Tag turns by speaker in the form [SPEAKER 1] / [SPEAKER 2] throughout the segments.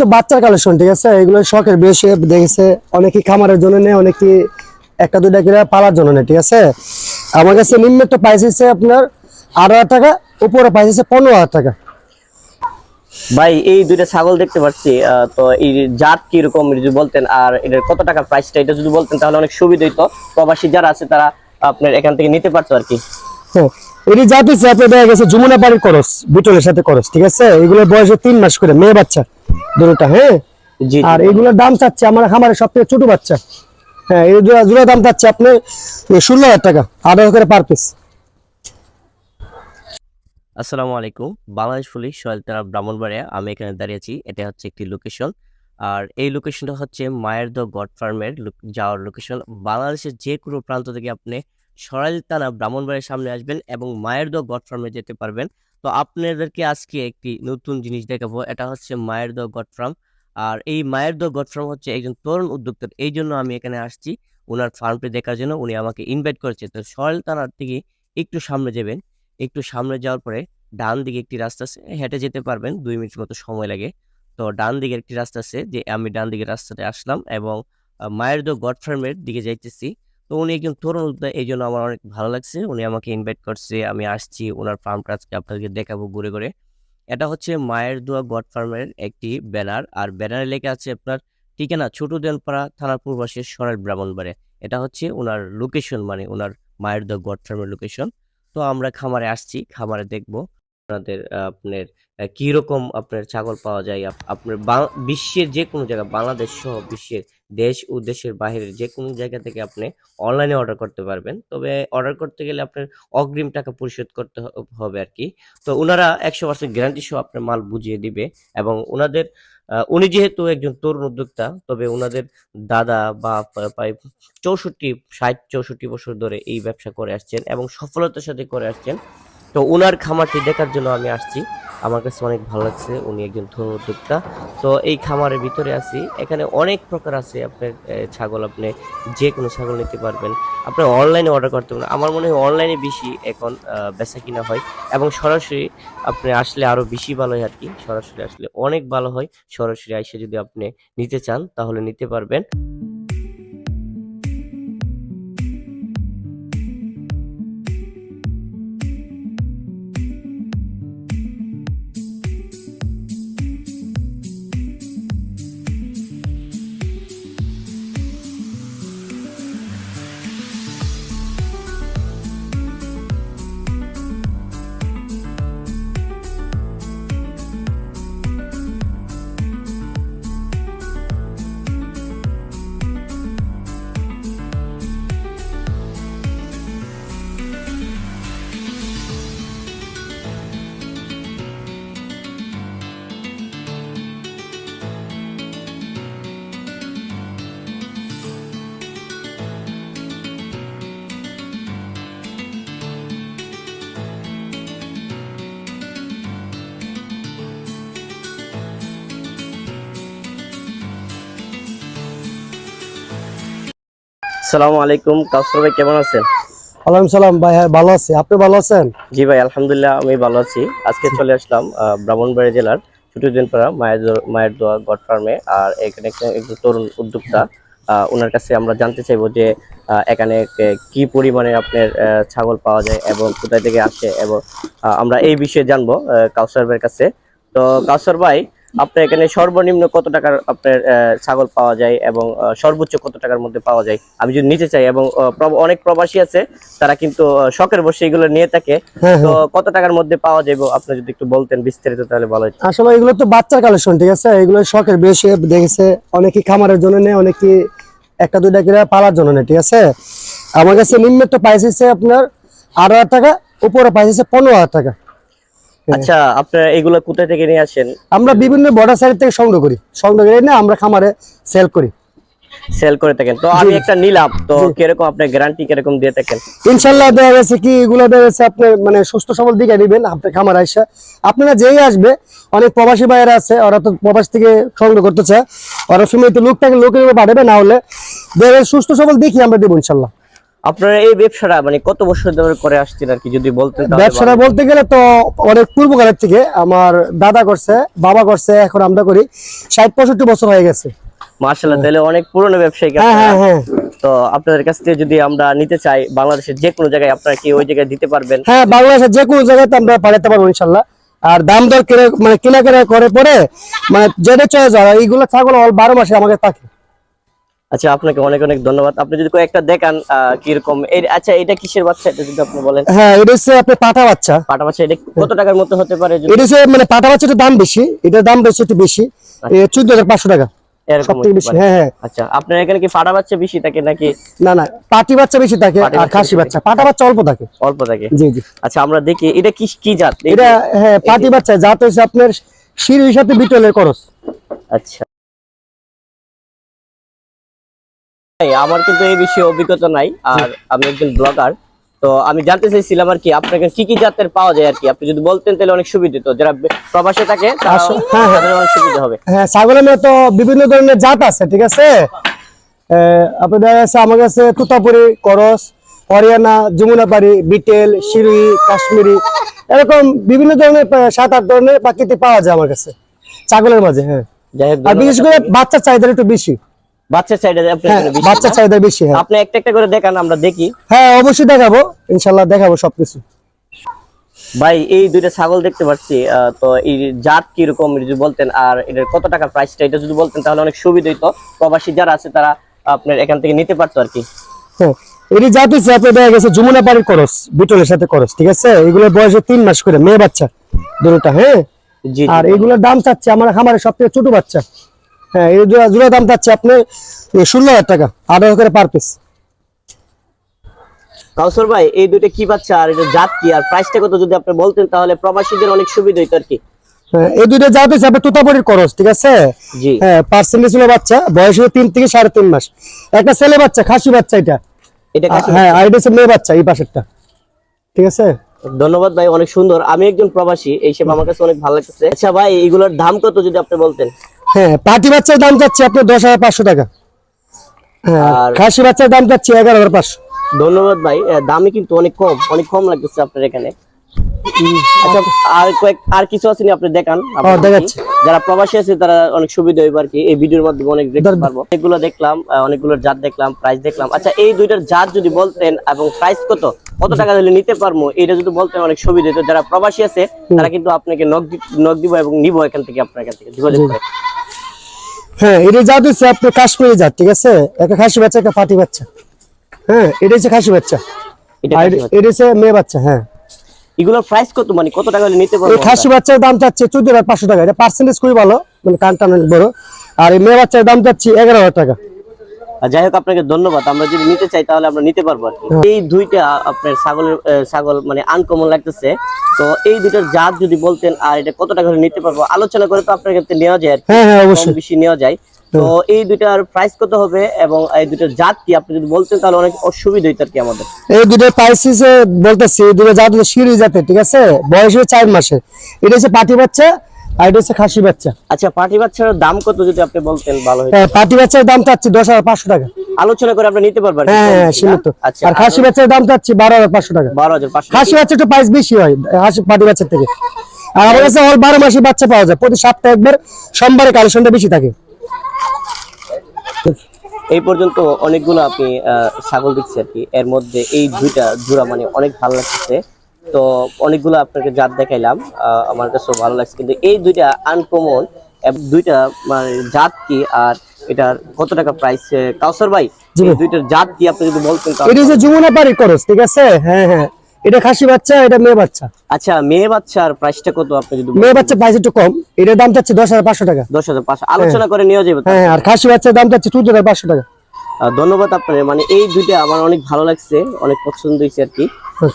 [SPEAKER 1] তো বাচ্চার কালেকশন ঠিক আছে? এগুলো শখের বেশি দেখেছে অনেকে খামারের জন্য নেয় অনেকে একটা দুইটা করে পালার জন্য নেয় ঠিক আছে? আমার কাছে নিম্ন তো প্রাইস হচ্ছে আপনার আঠারো হাজার টাকা উপরে প্রাইস হচ্ছে পনেরো হাজার টাকা।
[SPEAKER 2] ভাই এই দুইটা ছাগল দেখতে পাচ্ছি তো এই জাত কীরকম যদি বলতেন আর এটার কত টাকা প্রাইসটা এটা যদি বলতেন তাহলে অনেক সুবিধা হইতো। প্রবাসী যারা আছে তারা আপনার এখান থেকে নিতে পারতো আর কি।
[SPEAKER 1] হ্যাঁ এটি জাত হচ্ছে আপনার দেখা গেছে যমুনা বাড়ির করস বিটলের সাথে করস ঠিক আছে? এগুলোর বয়স তিন মাস করে মেয়ে বাচ্চা। দুটোটা হ্যাঁ? আর এগুলোর দাম চাচ্ছে আমার খামারের সব থেকে ছোট বাচ্চা। হ্যাঁ এই জোড়া জোড়া দাম চাচ্ছে আপনি ষোলো হাজার টাকা আঠারো করে পার পিস
[SPEAKER 2] আসসালামু আলাইকুম। বাংলাদেশ পুলিশ ব্রাহ্মণবাড়িয়া। আমি এখানে দাঁড়িয়েছি এটা হচ্ছে একটি লোকেশন আর এই লোকেশনটা হচ্ছে মায়ের দ গড ফার্মের যাওয়ার লোকেশন বাংলাদেশের যে কোনো প্রান্ত থেকে আপনি সরাইল থানা ব্রাহ্মণবাড়ির সামনে আসবেন এবং মায়ের দ গড ফার্মে যেতে পারবেন। তো আপনাদেরকে আজকে একটি নতুন জিনিস দেখাবো। এটা হচ্ছে মায়ের দ গড ফার্ম। আর এই মায়ের দ গড ফার্ম হচ্ছে একজন তরুণ উদ্যোক্তা। এই জন্য আমি এখানে আসছি। ওনার ফার্মটি দেখার জন্য উনি আমাকে ইনভাইট করেছে। তো সরাইল থানার থেকে একটু সামনে যাবেন। একটু সামনে যাওয়ার পরে ডান দিকে একটি রাস্তা আছে। হেঁটে যেতে পারবেন। দুই মিনিট মতো সময় লাগে। তো ডান দিকে একটি রাস্তা আছে যে আমি ডান দিকের রাস্তাতে আসলাম এবং মায়ের দো গড ফার্মের দিকে যাইতেছি। তো উনি একজন তরুণ উদ্যোক্তা এই জন্য আমার অনেক ভালো লাগছে। উনি আমাকে ইনভাইট করছে আমি আসছি ওনার ফার্মটা আজকে আপনাদেরকে দেখাবো ঘুরে ঘুরে। এটা হচ্ছে মায়ের দোয়া গড ফার্মের একটি ব্যানার আর ব্যানারে লেখা আছে আপনার ঠিকানা ছোট দেলপাড়া থানার পূর্বাসে সরাল ব্রাহ্মণবাড়ে এটা হচ্ছে ওনার লোকেশন মানে ওনার মায়ের দোয়া গড ফার্মের লোকেশন তো আমরা খামারে আসছি খামারে দেখব আপনাদের আপনার আহ, কি রকম আপনার ছাগল পাওয়া যায়। আপনার বিশ্বের যে কোনো জায়গা বাংলাদেশ সহ বিশ্বের দেশ ও দেশের বাইরের যে কোনো জায়গা থেকে আপনি অনলাইনে অর্ডার করতে পারবেন। তবে অর্ডার করতে গেলে আপনার অগ্রিম টাকা পরিশোধ করতে হবে আর কি। তো ওনারা একশো পার্সেন্ট গ্যারান্টি সহ আপনার মাল বুঝিয়ে দিবে এবং ওনাদের উনি যেহেতু একজন তরুণ উদ্যোক্তা, তবে ওনাদের দাদা বা প্রায় চৌষট্টি, ষাট, চৌষট্টি বছর ধরে এই ব্যবসা করে আসছেন এবং সফলতার সাথে করে আসছেন। তো ওনার খামারটি দেখার জন্য আমি আসছি। আমার কাছে অনেক ভালো লাগছে উনি একজন উদ্যোক্তা। তো এই খামারের ভিতরে আছি। এখানে অনেক প্রকার আছে আপনার আহ, ছাগল। আপনি যে কোনো ছাগল নিতে পারবেন। আপনি অনলাইনে অর্ডার করতে পারেন আমার মনে হয় অনলাইনে বেশি এখন বেচা কিনা হয় এবং সরাসরি আপনি আসলে আরও বেশি ভালো হয় আর কি সরাসরি আসলে অনেক ভালো হয়। সরাসরি এসে যদি আপনি নিতে চান তাহলে নিতে পারবেন। সালামু আলাইকুম। কাউসার ভাই কেমন আছেন?
[SPEAKER 1] আলাইকুম সালাম ভাই হ্যাঁ ভালো আছি। আপনি ভালো আছেন?
[SPEAKER 2] জি ভাই আলহামদুলিল্লাহ আমি ভালো আছি। আজকে চলে আসলাম ব্রাহ্মণবাড়ি জেলার ছুটিদিনপাড়া মায়ের মায়ের দোয়া গড ফার্মে। আর এখানে একটা একজন তরুণ উদ্যোক্তা আহ, ওনার কাছে আমরা জানতে চাইব যে এখানে কি পরিমাণে আপনার ছাগল পাওয়া যায় এবং কোথায় থেকে আসে এবং আমরা এই বিষয়ে জানব কাউসার ভাইয়ের কাছে। তো কাউসার ভাই আপনার এখানে সর্বনিম্ন কত টাকার আপনার ছাগল পাওয়া যায় এবং সর্বোচ্চ কত টাকার মধ্যে পাওয়া যায়? আমি যদি নিতে চাই এবং অনেক প্রবাসী আছে তারা কিন্তু শখের বসে এগুলো নিয়ে থাকে।
[SPEAKER 1] হ্যাঁ
[SPEAKER 2] তো
[SPEAKER 1] হ্যাঁ।
[SPEAKER 2] কত টাকার মধ্যে পাওয়া যাবে আপনি যদি একটু বলতেন বিস্তারিত তাহলে ভালো হতো
[SPEAKER 1] আসলে এগুলো তো বাচ্চার কালেকশন ঠিক আছে? এগুলো শখের বেশি দেখেছে? অনেকে খামারের জন্য নেয় অনেকে একটা দুইটা করে পালার জন্য নেয় ঠিক আছে? আমার কাছে নিম্ন তো প্রাইস হচ্ছে আপনার আঠারো হাজার টাকা উপরে প্রাইস হচ্ছে পনেরো হাজার টাকা।
[SPEAKER 2] আচ্ছা আপনারা এগুলো কোথায় থেকে নিয়ে আসেন?
[SPEAKER 1] আমরা বিভিন্ন বর্ডার সাইড থেকে সংগ্রহ করি। সংগ্রহ করে না আমরা খামারে সেল করি।
[SPEAKER 2] সেল করে থাকেন। তো আমি একটা নিলাম তো। কীরকম আপনার গ্যারান্টি কীরকম দিয়ে থাকেন?
[SPEAKER 1] ইনশাল্লাহ দেখা গেছে কি এগুলো দেখা গেছে আপনি মানে সুস্থ সবল দিকে নিবেন আপনার খামার আইসা। আপনারা যেই আসবে অনেক প্রবাসী ভাইয়েরা আছে ওরা তো প্রবাস থেকে সংগ্রহ করতে চায় ওরা সময় তো লোকটাকে লোকের উপর পাঠাবে না হলে গেছে সুস্থ সবল দেখি আমরা দেবো ইনশাল্লাহ।
[SPEAKER 2] আপনারা এই ব্যবসাটা মানে কত বছর ধরে করে আসছেন আর কি যদি বলতেন
[SPEAKER 1] ব্যবসাটা বলতে গেলে তো অনেক পূর্বকালের থেকে আমার দাদা করছে বাবা করছে এখন আমরা করি। ষাট পঁয়ষট্টি বছর হয়ে গেছে।
[SPEAKER 2] মার্শাল্লাহ তাহলে অনেক পুরনো ব্যবসায়ী
[SPEAKER 1] হ্যাঁ হ্যাঁ হ্যাঁ।
[SPEAKER 2] তো আপনাদের কাছ থেকে যদি আমরা নিতে চাই বাংলাদেশের যে কোনো জায়গায় আপনারা কি ওই জায়গায় দিতে পারবেন?
[SPEAKER 1] হ্যাঁ বাংলাদেশের যে কোনো জায়গাতে আমরা পাঠাতে পারব ইনশাল্লাহ আর দাম দর কিনে মানে কেনা কেনা করে পরে মানে যেটা এইগুলো ছাগল বারো মাসে আমাকে থাকে।
[SPEAKER 2] আচ্ছা আপনাকে অনেক অনেক ধন্যবাদ। আপনি যদি কয়েকটা দেখান কীরকম এই- আচ্ছা এটা কিসের বাচ্চা? এটা যদি আপনি বলেন।
[SPEAKER 1] হ্যাঁ এটা হচ্ছে আপনার পাটা বাচ্চা।
[SPEAKER 2] পাটা বাচ্চা এটা কত টাকার মতো হতে পারে যদি
[SPEAKER 1] এটা হচ্ছে মানে পাটা বাচ্চাটার দাম বেশি। এটার দাম বেশি একটু বেশি। চোদ্দ হাজার পাঁচশো টাকা।
[SPEAKER 2] এরকম
[SPEAKER 1] সব থেকে
[SPEAKER 2] হতে
[SPEAKER 1] বেশি
[SPEAKER 2] পারে।
[SPEAKER 1] হ্যাঁ হ্যাঁ।
[SPEAKER 2] আচ্ছা আপনার এখানে কি পাটা বাচ্চা বেশি থাকে নাকি?
[SPEAKER 1] না না পাটি বাচ্চা বেশি থাকে আর খাসি বাচ্চা। পাটা বাচ্চা অল্প থাকে।
[SPEAKER 2] অল্প থাকে।
[SPEAKER 1] জি জি।
[SPEAKER 2] আচ্ছা আমরা দেখি এটা কি কি জাত?
[SPEAKER 1] এটা হ্যাঁ পাটি বাচ্চা জাত হচ্ছে আপনার শিরির সাথে বিটলের খরচ।
[SPEAKER 2] আচ্ছা। আমার কিন্তু এই বিষয়ে অভিজ্ঞতা নাই আর আমি একজন ব্লগার তো আমি জানতে চাইছিলাম আর কি আপনাকে কি কি জাতের পাওয়া যায় আর কি? আপনি যদি বলতেন তাহলে অনেক সুবিধা হতো। যারা প্রবাসে থাকে
[SPEAKER 1] আসো, হ্যাঁ, হ্যাঁ।
[SPEAKER 2] তাদের অনেক সুবিধা হবে।
[SPEAKER 1] হ্যাঁ ছাগলের মধ্যে তো বিভিন্ন ধরনের জাত আছে ঠিক আছে? আপনার দেখা যাচ্ছে আমার কাছে তুতাপুরি করস হরিয়ানা যমুনাপাড়ি বিটেল শিরুই কাশ্মীরি এরকম বিভিন্ন ধরনের সাত আট ধরনের প্রাকৃতিক পাওয়া যায় আমার কাছে ছাগলের মাঝে হ্যাঁ। আর বিশেষ করে। বাচ্চার চাহিদা একটু বেশি। হ্যাঁ? চাহিদা বেশি হ্যাঁ।
[SPEAKER 2] আপনি একটা একটা করে দেখান আমরা দেখি।
[SPEAKER 1] হ্যাঁ অবশ্যই দেখাবো। ইনশাল্লাহ দেখাবো সবকিছু।
[SPEAKER 2] ভাই এই দুইটা ছাগল দেখতে পাচ্ছি তো এই জাত কীরকম যদি বলতেন আর এটার কত টাকা প্রাইসটা এটা যদি বলতেন তাহলে অনেক সুবিধা হতো প্রবাসী যারা আছে তারা আপনার এখান থেকে নিতে পারতো আর কি।
[SPEAKER 1] এটি জাত হচ্ছে আপনার দেখা গেছে যমুনা পাড়ির করস বিটলের সাথে করস ঠিক আছে? এগুলোর বয়সে তিন মাস করে মেয়ে বাচ্চা দুটোটা হ্যাঁ। আর এগুলোর দাম চাচ্ছে আমার খামারের সব থেকে ছোট বাচ্চা। হ্যাঁ এই জোড়া জোড়া দাম চাচ্ছে আপনি ষোলো হাজার টাকা আঠারো করে পার পিস
[SPEAKER 2] কাউসর ভাই এই দুইটা কি বাচ্চা আর এটা জাত কি? আর প্রাইসটা কত যদি আপনি বলতেন তাহলে প্রবাসীদের অনেক সুবিধা হইতো আর কি।
[SPEAKER 1] হ্যাঁ এই দুইটা জাত হচ্ছে আপনার তোতাপুরির করস ঠিক আছে? হ্যাঁ পার্সেন্টেজ হলো বাচ্চা বয়স হলো তিন থেকে সাড়ে তিন মাস। একটা ছেলে বাচ্চা খাসি বাচ্চা এটা।
[SPEAKER 2] এটা
[SPEAKER 1] হ্যাঁ আর এটা হচ্ছে মেয়ে বাচ্চা এই পাশেরটা। ঠিক আছে?
[SPEAKER 2] ধন্যবাদ ভাই অনেক সুন্দর। আমি একজন প্রবাসী এই হিসেবে আমার কাছে অনেক ভালো লাগতেছে। আচ্ছা ভাই এগুলোর দাম কত যদি আপনি বলতেন?
[SPEAKER 1] হ্যাঁ পাটি বাচ্চার দাম চাচ্ছে আপনার দশ হাজার পাঁচশো টাকা। হ্যাঁ খাসি বাচ্চার দাম চাচ্ছে এগারো হাজার পাঁচশো।
[SPEAKER 2] ধন্যবাদ ভাই। দামই কিন্তু অনেক কম অনেক কম লাগতেছে আপনার এখানে। আচ্ছা আর কয়েক আর কিছু আছে আপনি দেখান? আমরা দেখি।
[SPEAKER 1] দেখাচ্ছি।
[SPEAKER 2] যারা প্রবাসী আছে তারা অনেক সুবিধা হইব আর কি। এই ভিডিওর মাধ্যমে অনেক দেখতে পারব। এগুলো দেখলাম অনেকগুলোর জাত দেখলাম প্রাইস দেখলাম। আচ্ছা এই দুইটার জাত যদি বলতেন এবং প্রাইস কত? কত টাকা দিলে নিতে পারব? এটা যদি বলতেন অনেক সুবিধা হতো যারা প্রবাসী আছে তারা কিন্তু আপনাকে নক নক দিব এবং নিব এখান থেকে আপনার এখান থেকে। যোগাযোগ করে।
[SPEAKER 1] হ্যাঁ এটা জাত হচ্ছে আপনার কাশ্মীরি জাত ঠিক আছে? একটা খাসি বাচ্চা একটা পাটি বাচ্চা। হ্যাঁ এটা হচ্ছে খাসি বাচ্চা।
[SPEAKER 2] এটা
[SPEAKER 1] হচ্ছে মেয়ে বাচ্চা হ্যাঁ।
[SPEAKER 2] এগুলোর প্রাইস কত? মানে কত টাকা নিতে পারব
[SPEAKER 1] খাসি বাচ্চার দাম চাচ্ছে চোদ্দ হাজার পাঁচশো টাকা। এটা পার্সেন্টেজ খুবই ভালো মানে কানটা অনেক বড়। আর এই মেয়ে বাচ্চার দাম চাচ্ছি এগারো হাজার টাকা।
[SPEAKER 2] যাই হোক আপনাকে ধন্যবাদ। আমরা যদি নিতে চাই তাহলে আমরা নিতে পারব আর এই দুইটা আপনার ছাগলের ছাগল মানে আনকমন লাগতেছে। তো এই দুইটার জাত যদি বলতেন আর এটা কত টাকা নিতে পারব আলোচনা করে তো আপনার কাছে নেওয়া যায়
[SPEAKER 1] হ্যাঁ হ্যাঁ অবশ্যই।
[SPEAKER 2] বেশি নেওয়া যায়। তো এই দুইটার প্রাইস কত হবে এবং এই দুইটার জাত কি? আপনি যদি বলতেন তাহলে অনেক অসুবিধা হইতো আর কি আমাদের।
[SPEAKER 1] এই দুটো প্রাইসিস বলতেছি এই দুটো জাত হচ্ছে সিঁড়ি জাতের ঠিক আছে? বয়স হচ্ছে চার মাসে এটা হচ্ছে পাটি বাচ্চা আর এটা হচ্ছে খাসি বাচ্চা।
[SPEAKER 2] আচ্ছা পাটি বাচ্চার দাম কত যদি আপনি বলতেন ভালো হতো
[SPEAKER 1] হ্যাঁ পাটি বাচ্চার দাম চাচ্ছি টাকা।
[SPEAKER 2] আলোচনা করে আপনি নিতে পারবেন।
[SPEAKER 1] হ্যাঁ হ্যাঁ সীমিত।
[SPEAKER 2] আচ্ছা
[SPEAKER 1] আর খাসি বাচ্চার দাম চাচ্ছি টাকা। খাসি বাচ্চা একটু প্রাইস বেশি হয় হাসি পাটি বাচ্চার থেকে। আর আমার কাছে অল বারো মাসে বাচ্চা পাওয়া যায়। প্রতি সপ্তাহে একবার সোমবারে কালেকশনটা বেশি থাকে।
[SPEAKER 2] এই পর্যন্ত অনেকগুলো আপনি ছাগল দেখছি আর কি। এর মধ্যে এই দুইটা জোড়া মানে অনেক ভালো লাগছে তো অনেকগুলো আপনাকে জাত দেখাইলাম আমার কাছেও ভালো লাগছে। কিন্তু এই দুইটা আনকমন দুইটা মানে জাত কি আর এটার কত টাকা প্রাইস কাউসার ভাই। দুইটার জাত কি আপনি যদি বলতেন
[SPEAKER 1] এটা হচ্ছে যমুনা পাড়ি করস ঠিক আছে? হ্যাঁ হ্যাঁ। এটা খাসি বাচ্চা এটা মেয়ে বাচ্চা।
[SPEAKER 2] আচ্ছা মেয়ে বাচ্চার প্রাইসটা কত আপনি যদি
[SPEAKER 1] মেয়ে বাচ্চা প্রাইস একটু কম এটার দাম হাজার পাঁচশো টাকা।
[SPEAKER 2] দশ হাজার পাঁচশো। আলোচনা করে নেওয়া যাবে
[SPEAKER 1] হ্যাঁ আর খাসি বাচ্চার দাম হাজার পাঁচশো টাকা।
[SPEAKER 2] আহ, ধন্যবাদ আপনার মানে এই দুইটা আমার অনেক ভালো লাগছে অনেক পছন্দ হয়েছে আর কি।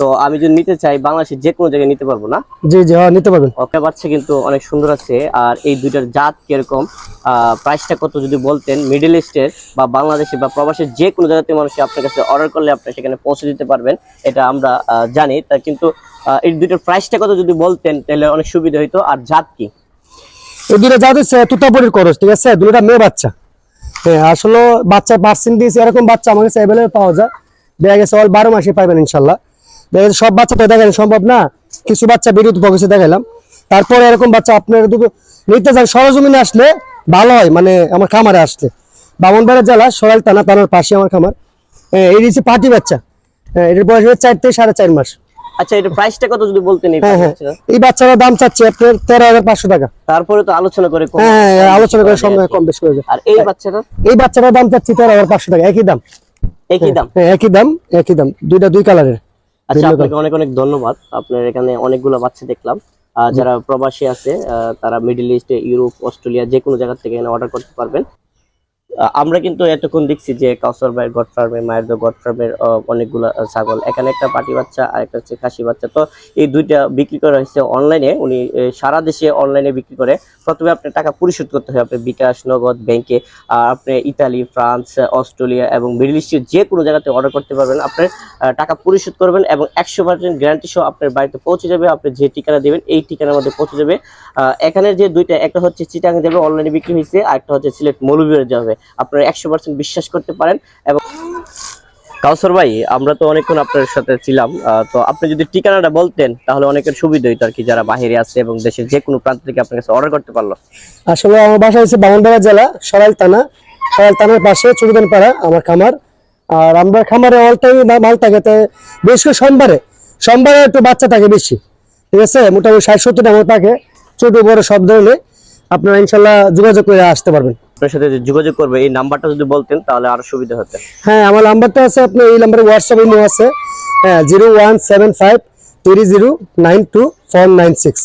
[SPEAKER 2] তো আমি যদি নিতে চাই বাংলাদেশের যে কোনো জায়গায় নিতে পারব না?
[SPEAKER 1] জি জি হ্যাঁ নিতে পারবেন।
[SPEAKER 2] ওকে বাচ্চা কিন্তু অনেক সুন্দর আছে। আর এই দুইটার জাত কীরকম? প্রাইসটা কত যদি বলতেন? মিডল ইস্টের বা বাংলাদেশে বা প্রবাসের যে কোনো জায়গাতে মানুষ আপনার কাছে অর্ডার করলে আপনি সেখানে পৌঁছে দিতে পারবেন। এটা আমরা জানি। তা কিন্তু এই দুইটার প্রাইসটা কত যদি বলতেন তাহলে অনেক সুবিধা হইতো। আর জাত কি?
[SPEAKER 1] এই দুটো জাত হচ্ছে তুতাপুরির করস ঠিক আছে? দুটা মেয়ে বাচ্চা। হ্যাঁ আসলে বাচ্চা পার্সেন্টেজ এরকম বাচ্চা আমার কাছে অ্যাভেলেবল পাওয়া যায়। দেখা গেছে অল বারো মাসে পাইবেন ইনশাল্লাহ। দেখা গেছে সব বাচ্চা তো দেখানো সম্ভব না। কিছু বাচ্চা বিরুদ্ধ পকেছে দেখালাম তারপরে এরকম বাচ্চা আপনার দুটো নিতে চান সরজমিনে আসলে ভালো হয় মানে আমার খামারে আসলে বামনবাড়া জেলা সরাইল থানা থানার পাশে আমার খামার। এই হচ্ছে পাটি বাচ্চা হ্যাঁ, এটার বয়স হচ্ছে চার থেকে সাড়ে চার মাস।
[SPEAKER 2] আচ্ছা এটা প্রাইসটা কত যদি বলতেন
[SPEAKER 1] হ্যাঁ হ্যাঁ। এই বাচ্চাটার দাম চাচ্ছে আপনার তেরো হাজার পাঁচশো টাকা।
[SPEAKER 2] তারপরে তো আলোচনা করে
[SPEAKER 1] হ্যাঁ হ্যাঁ, আলোচনা করে সময় কম বেশি করে
[SPEAKER 2] আর এই বাচ্চাটার?
[SPEAKER 1] এই বাচ্চাটার দাম চাচ্ছি তেরো হাজার পাঁচশো টাকা একই দাম।
[SPEAKER 2] একই দাম?
[SPEAKER 1] হ্যাঁ একই দাম একই দাম দুইটা দুই কালারের
[SPEAKER 2] আচ্ছা আপনাকে অনেক অনেক ধন্যবাদ। আপনার এখানে অনেকগুলো বাচ্চা দেখলাম। আহ, যারা প্রবাসী আছে তারা মিডিল ইস্টে ইউরোপ অস্ট্রেলিয়া যে কোনো জায়গা থেকে এখানে অর্ডার করতে পারবেন। আমরা কিন্তু এতক্ষণ দেখছি যে কাউসার ভাইয়ের গড ফার্মে মায়ের দো গড ফার্মের অনেকগুলো ছাগল। এখানে একটা পাটি বাচ্চা আর একটা হচ্ছে খাসি বাচ্চা। তো এই দুইটা বিক্রি করা হয়েছে অনলাইনে উনি সারা দেশে অনলাইনে বিক্রি করে। প্রথমে আপনি টাকা পরিশোধ করতে হবে আপনার বিকাশ নগদ ব্যাংকে আপনি ইতালি ফ্রান্স অস্ট্রেলিয়া এবং মিডল ইস্টের যে কোনো জায়গাতে অর্ডার করতে পারবেন। আপনার আহ, টাকা পরিশোধ করবেন এবং একশো পার্সেন্ট গ্যারান্টি সহ আপনার বাড়িতে পৌঁছে যাবে। আপনি যে ঠিকানা দেবেন এই ঠিকানার মধ্যে পৌঁছে যাবে। এখানে যে দুইটা একটা হচ্ছে চিটাং যাবে অনলাইনে বিক্রি হয়েছে। আর একটা হচ্ছে সিলেট মৌলভীবাজার যাবে। আপনারা একশো পার্সেন্ট বিশ্বাস করতে পারেন এবং কাউসর ভাই, আমরা তো অনেকক্ষণ আপনার সাথে ছিলাম তো আপনি যদি ঠিকানাটা বলতেন, তাহলে অনেকের সুবিধা হইতো আর কি, যারা বাহিরে আছে এবং দেশের যে কোনো প্রান্ত থেকে আপনার কাছে অর্ডার করতে পারল।
[SPEAKER 1] আসলে আমার বাসা হচ্ছে বামনবাড়া জেলা, সরাইল থানা। সরাইল থানার পাশে চুরিদান পাড়া আমার খামার। আর আমরা খামারে অল টাইম মাল থাকে তো বেশ করে সোমবারে। সোমবারে একটু বাচ্চা থাকে বেশি, ঠিক আছে? মোটামুটি ষাট সত্তরটা আমার থাকে, ছোট বড় সব ধরনের। আপনারা ইনশাল্লাহ যোগাযোগ করে আসতে পারবেন।
[SPEAKER 2] আপনার সাথে যোগাযোগ করবে, এই নাম্বারটা যদি বলতেন, তাহলে আরও সুবিধা হতো।
[SPEAKER 1] হ্যাঁ আমার নাম্বারটা আছে, আপনার এই নাম্বারে হোয়াটসঅ্যাপ ইমো আছে। হ্যাঁ zero one seven five three zero nine two four nine six